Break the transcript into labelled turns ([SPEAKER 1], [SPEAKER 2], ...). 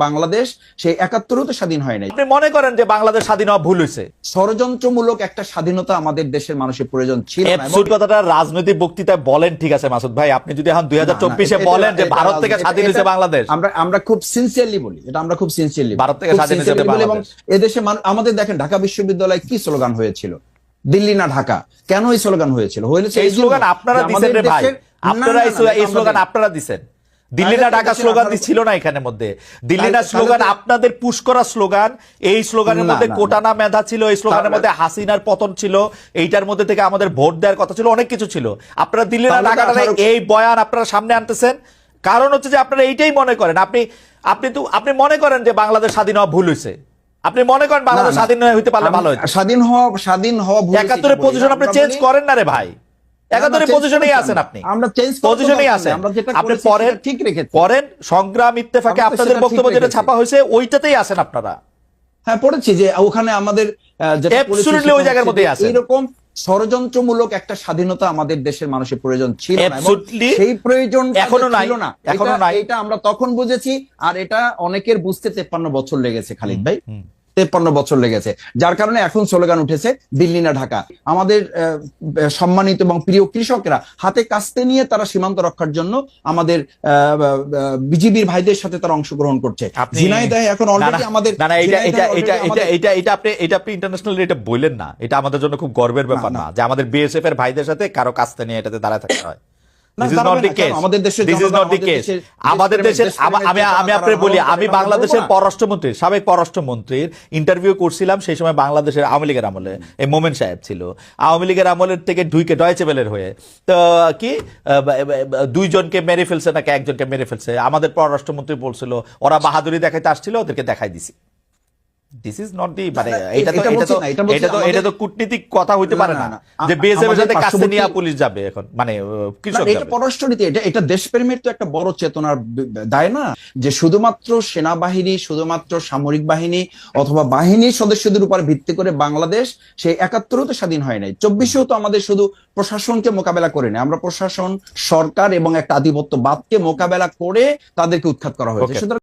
[SPEAKER 1] বাংলাদেশ সেই একাত্তরও তো স্বাধীন হয় নাই।
[SPEAKER 2] আপনি মনে করেন যে বাংলাদেশ স্বাধীন হওয়া ভুল হয়েছে?
[SPEAKER 1] ষড়যন্ত্রমূলক একটা স্বাধীনতা আমাদের দেশের মানুষের প্রয়োজন ছিল না এবং
[SPEAKER 2] এবসুড কথাটা রাজনৈতিক বক্তৃতায় বলেন ঠিক আছে মাসুদ ভাই। আপনি যদি এখন দুই হাজার চব্বিশে
[SPEAKER 1] এটা-
[SPEAKER 2] বলেন যে
[SPEAKER 1] এটা-
[SPEAKER 2] ভারত থেকে
[SPEAKER 1] এটা-
[SPEAKER 2] স্বাধীন
[SPEAKER 1] এটা-
[SPEAKER 2] হয়েছে বাংলাদেশ।
[SPEAKER 1] আমরা আমরা খুব সিনসিয়ারলি বলি এটা আমরা খুব সিনসিয়ারলি
[SPEAKER 2] ভারত থেকে স্বাধীন হয়েছে
[SPEAKER 1] এবং এদেশে মানু- আমাদের দেখেন ঢাকা বিশ্ববিদ্যালয়ে কি স্লোগান হয়েছিল? দিল্লি না ঢাকা? কেন এই স্লোগান হয়েছিল? হয়েছে
[SPEAKER 2] এই
[SPEAKER 1] এই জন্য
[SPEAKER 2] স্লোগান আপনারা
[SPEAKER 1] যে
[SPEAKER 2] দিচ্ছেন
[SPEAKER 1] আমাদের
[SPEAKER 2] রে ভাই।
[SPEAKER 1] দেশের- না,
[SPEAKER 2] আপনারা এই
[SPEAKER 1] না,
[SPEAKER 2] স্লো- এই
[SPEAKER 1] না,
[SPEAKER 2] স্লোগান আপনারা দিচ্ছেন দিল্লি না ঢাকা স্লোগান ছিল না এখানের মধ্যে। দিল্লি না স্লোগান আপনাদের পুশ করা স্লোগান এই স্লোগানের মধ্যে। কোটানা মেধা ছিল এই স্লোগানের মধ্যে হাসিনার পতন ছিল এইটার মধ্যে থেকে আমাদের ভোট দেওয়ার কথা ছিল অনেক কিছু ছিল। আপনারা দিল্লি না
[SPEAKER 1] আঠারো-
[SPEAKER 2] এই বয়ান আপনারা সামনে আনতেছেন। কারণ হচ্ছে যে আপনারা এইটাই মনে করেন। আপনি আপনি তো আপনি মনে করেন যে বাংলাদেশ স্বাধীন হওয়া ভুল হয়েছে। আপনি মনে করেন বাংলাদেশ। স্বাধীন হইতে পারলে ভালো
[SPEAKER 1] স্বাধীন হওয়া স্বাধীন হওয়া
[SPEAKER 2] একাত্তরের। পজিশন আপনি চেঞ্জ করেন না রে ভাই। পজিশনেই আছেন আপনি।
[SPEAKER 1] আমরা
[SPEAKER 2] পজিশনেই আছেন।
[SPEAKER 1] আমরা যেটা
[SPEAKER 2] আপনি
[SPEAKER 1] সেটা ঠিক রেখেছি।
[SPEAKER 2] পরেন সংগ্রাম ইত্তেফাকে আপনাদের বক্তব্য যেটা ছাপা হয়েছে ওইটাতেই আছেন আপনারা।
[SPEAKER 1] হ্যাঁ পড়েছি যে ওখানে আমাদের সেটা
[SPEAKER 2] ওই জায়গার মধ্যেই আছে।
[SPEAKER 1] এইরকম ষড়যন্ত্রমূলক একটা স্বাধীনতা আমাদের দেশের মানুষের প্রয়োজন ছিল না। সেই প্রয়োজন
[SPEAKER 2] এখনও নাই,
[SPEAKER 1] না। এখনও
[SPEAKER 2] নাই।
[SPEAKER 1] এটা আমরা তখন বুঝেছি। আর এটা অনেকের বুঝতে তেপ্পান্ন বছর লেগেছে খালিদ ভাই। তেপ্পান্ন বছর লেগেছে। যার কারণে এখন স্লোগান উঠেছে দিল্লি না ঢাকা। আমাদের সম্মানিত এবং প্রিয় কৃষকরা হাতে কাস্তে নিয়ে তারা সীমান্ত রক্ষার জন্য আমাদের বিজিবির ভাইদের সাথে তারা অংশগ্রহণ করছে। ঝিনাইদহে এখন অলরেডি আমাদের
[SPEAKER 2] না না এটা এটা এটা এটা এটা এটা আপনি এটা আপনি ইন্টারন্যাশনাল এটা বললেন না। এটা আমাদের জন্য খুব গর্বের ব্যাপার না। যে আমাদের বিএসএফ এর ভাইদের সাথে কারও কাস্তে নিয়ে এটাতে দাঁড়ায় থাকতে হয়।
[SPEAKER 1] আমাদের দেশের
[SPEAKER 2] This is
[SPEAKER 1] জনগণ,
[SPEAKER 2] not the
[SPEAKER 1] আমাদের
[SPEAKER 2] case.
[SPEAKER 1] দেশের-
[SPEAKER 2] আমাদের
[SPEAKER 1] দেশপ্রেমের-
[SPEAKER 2] দেশের
[SPEAKER 1] দেশপ্রেমের
[SPEAKER 2] আম- আমি আমি
[SPEAKER 1] তারা
[SPEAKER 2] বলি আমি বাংলাদেশের পররাষ্ট্রমন্ত্রী সাবেক পররাষ্ট্রমন্ত্রীর ইন্টারভিউ করছিলাম সেই সময় বাংলাদেশের আওয়ামী লীগের আমলে এই মোমেন সাহেব ছিল। আওয়ামী লীগের আমলের থেকে হয়ে। তো কি? দুইজনকে মেরে ফেলছে নাকি একজনকে মেরে ফেলছে? আমাদের পররাষ্ট্রমন্ত্রী বলছিল ওরা বাহাদুরি দেখাইতে আসছিল ওদেরকে দেখাই দিছি। দিস ইজ নট দি মানে এটা তো
[SPEAKER 1] এটা
[SPEAKER 2] তো
[SPEAKER 1] এটা
[SPEAKER 2] তো এটা তো কূটনীতিক কথা হইতে পারে
[SPEAKER 1] না।
[SPEAKER 2] যে বিএসএফ এর সাথে কাছে নিয়ে পুলিশ যাবে এখন মানে কৃষক
[SPEAKER 1] এটা পররাষ্ট্রনীতি এটা এটা দেশপ্রেমের তো একটা বড় চেতনার দায় না? যে শুধুমাত্র সেনাবাহিনী শুধুমাত্র সামরিক বাহিনী অথবা বাহিনীর সদস্যদের উপর ভিত্তি করে বাংলাদেশ সেই একাত্তরও তো স্বাধীন হয় নাই। চব্বিশেও তো আমাদের শুধু প্রশাসনকে মোকাবেলা করে না আমরা প্রশাসন সরকার এবং একটা আধিপত্যবাদকে মোকাবেলা করে তাদেরকে উৎখাত করা হয়েছে। সুতরাং